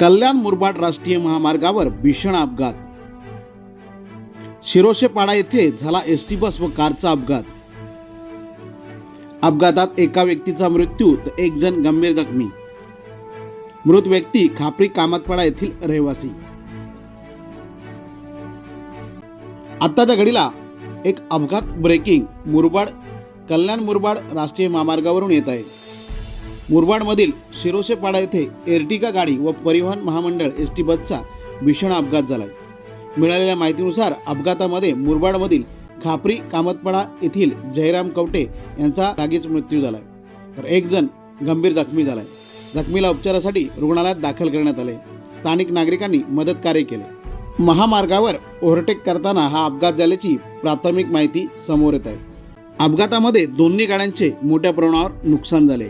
कल्याण मुरबाड राष्ट्रीय महामार्गावर भीषण अपघात. शिरोशेपाडा येथे झाला एस टी बस व कारचा अपघात. अपघातात एका व्यक्तीचा मृत्यू तर एक जण गंभीर जखमी. मृत व्यक्ती खापरी कामतपाडा येथील रहिवासी. आत्ताच्या घडीला एक अपघात ब्रेकिंग मुरबाड कल्याण मुरबाड राष्ट्रीय महामार्गावरून येत आहे. मुरबाडमधील शिरोसेपाडा येथे एर्टिका गाडी व परिवहन महामंडळ एस टी बसचा भीषण अपघात झाला मिळालेल्या माहितीनुसार अपघातामध्ये मुरबाडमधील खापरी कामतपाडा येथील जयराम कवटे यांचा जागीच मृत्यू झाला तर एक जण गंभीर जखमी झालाय. जखमीला उपचारासाठी रुग्णालयात दाखल करण्यात आले. स्थानिक नागरिकांनी मदत कार्य केले. महामार्गावर ओव्हरटेक करताना हा अपघात झाल्याची प्राथमिक माहिती समोर येत आहे. अपघातामध्ये दोन्ही गाड्यांचे मोठ्या प्रमाणावर नुकसान झाले.